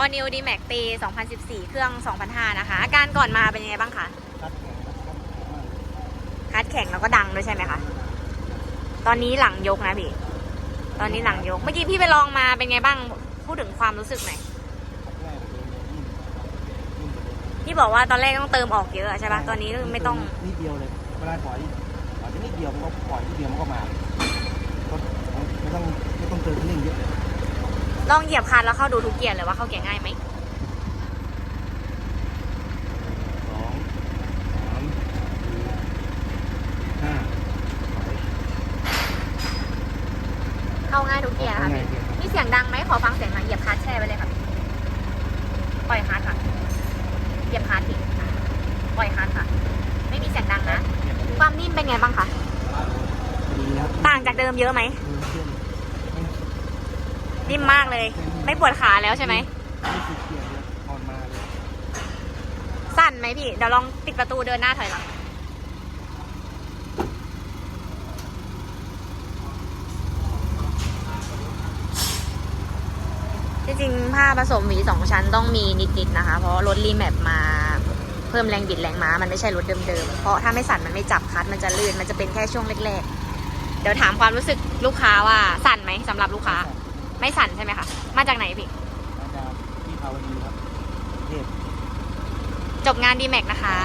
All New D Max T 2014 เครื่อง 2005 นะคะ อาการก่อนมาเป็นยังไงบ้างคะคัดแข็งนะครับคัดแข็งมากคัดแข็งแล้วก็ดังด้วยใช่ไหมคะ ตอนนี้หลังยกนะพี่ ตอนนี้หลังยก เมื่อกี้พี่ไปลองมาเป็นไงบ้าง พูดถึงความรู้สึกหน่อยคัดแรกเลยยิ่งยิ่งกว่าเดิมพี่บอกว่าตอนแรกต้องเติมออกเยอะใช่ปะตอนนี้คือไม่ต้องนิดเดียวเลยเวลาปล่อยปล่อยไปนิดเดียวมันก็ปล่อยนิดเดียวมันก็มาก็ไม่ต้องไม่ต้องเติมนิ่งเยอะล องเหยียบคลันแล้วเข้าดูทุกเกียร์เลยว่าเข้าเกียร์ง่ายไหมสองสามสี่ห้าถอยเข้าง่ายทุกเกียร์ค่ะข้างในพี่เกียร์ครับมีเสียงดังไหมขอฟังเสียงหน่อยเหยียบคลันแช่ไปเลยค่ะพี่ปล่อยคลันค่ะเหยียบคลันพี่ปล่อยคลันค่ะ ไม่มีเสียงดังนะ ความนิ่มเป็นไงบ้างคะ ดีครับ ต่างจากเดิมเยอะไหมเออเชื่อมไม่ นิ่มมากเลย ไม่ปวดขาแล้วใช่ไหมไม่สุดเกียร์เลยตอนมาเลยสั่นไหมพี่ เดี๋ยวลองปิดประตูเดินหน้าถอยหลัง จริงๆ ผ้าผสมหวีสองชั้นต้องมีนิดๆนะคะ เพราะรถรีแมปมาเพิ่มแรงบิดแรงม้า มันไม่ใช่รถเดิมๆ เพราะถ้าไม่สั่นมันไม่จับคัดมันจะลื่น มันจะเป็นแค่ช่วงแรกๆ เดี๋ยวถามความรู้สึกลูกค้าว่าสั่นไหมสำหรับลูกค้า ไม่สั่นใช่ไหมคะ มาจากไหนพี่อาจารย์ที่ภาวดีครับเทพจบงานดีแม็กนะคะ